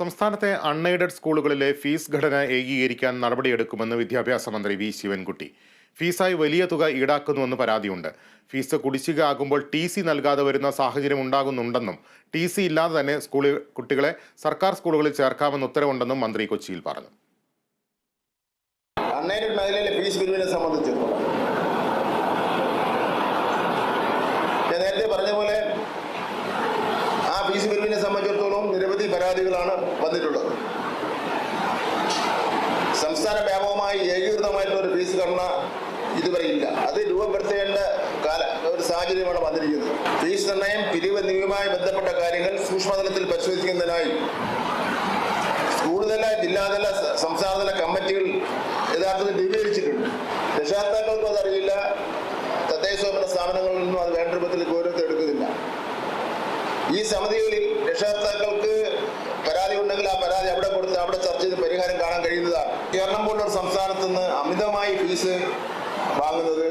സംസ്ഥാനത്തെ അൺഎയ്ഡഡ് സ്കൂളുകളിലെ ഫീസ് ഘടന ഏകീകരിക്കാൻ നടപടിയെടുക്കുമെന്ന് വിദ്യാഭ്യാസ മന്ത്രി വി. ശിവൻകുട്ടി. ഫീസായി വലിയ തുക ഈടാക്കുന്നുവെന്ന് പരാതിയുണ്ട്. ഫീസ് കുടിശ്ശിക ആകുമ്പോൾ ടി സി നൽകാതെ വരുന്ന സാഹചര്യം ഉണ്ടാകുന്നുണ്ടെന്നും ടി സി ഇല്ലാതെ തന്നെ സ്കൂളിൽ കുട്ടികളെ സർക്കാർ സ്കൂളുകളിൽ ചേർക്കാമെന്ന് ഉത്തരവുണ്ടെന്നും മന്ത്രി കൊച്ചിയിൽ പറഞ്ഞു. ഫീസ് ഞാൻ നേരത്തെ പറഞ്ഞ പോലെ ആ ഫീസ് പിരിവിനെ സംബന്ധിച്ചിടത്തോളം നിരവധി പരാതികളാണ് വന്നിട്ടുള്ളത്. സംസ്ഥാന വ്യാപകമായി ഏകീകൃതമായിട്ടുള്ള ഒരു ഫീസ് ഘടന ഇതുവരെ ഇല്ല. അത് രൂപപ്പെടുത്തേണ്ട കാല ഒരു സാഹചര്യമാണ് വന്നിരിക്കുന്നത് ഫീസ് നിർണയം പിരിവ് എന്നിവയുമായി ബന്ധപ്പെട്ട കാര്യങ്ങൾ സൂക്ഷ്മതലത്തിൽ പരിശോധിക്കുന്നതിനായി സ്കൂൾ തല ജില്ലാതല സംസ്ഥാനതല കമ്മിറ്റികൾ യഥാർത്ഥത്തിൽ രൂപീകരിച്ചിട്ടുണ്ട്. രക്ഷാകർത്താക്കൾക്കും അതറിയില്ല. സമിതികളിൽ രക്ഷകർത്താക്കൾക്ക് പരാതി ഉണ്ടെങ്കിൽ ആ പരാതി അവിടെ കൊടുത്ത് അവിടെ ചർച്ച ചെയ്ത് പരിഹാരം കാണാൻ കഴിയുന്നതാണ്. കേരളം പോലുള്ള സംസ്ഥാനത്ത് നിന്ന് അമിതമായി ഫീസ് വാങ്ങുന്നത്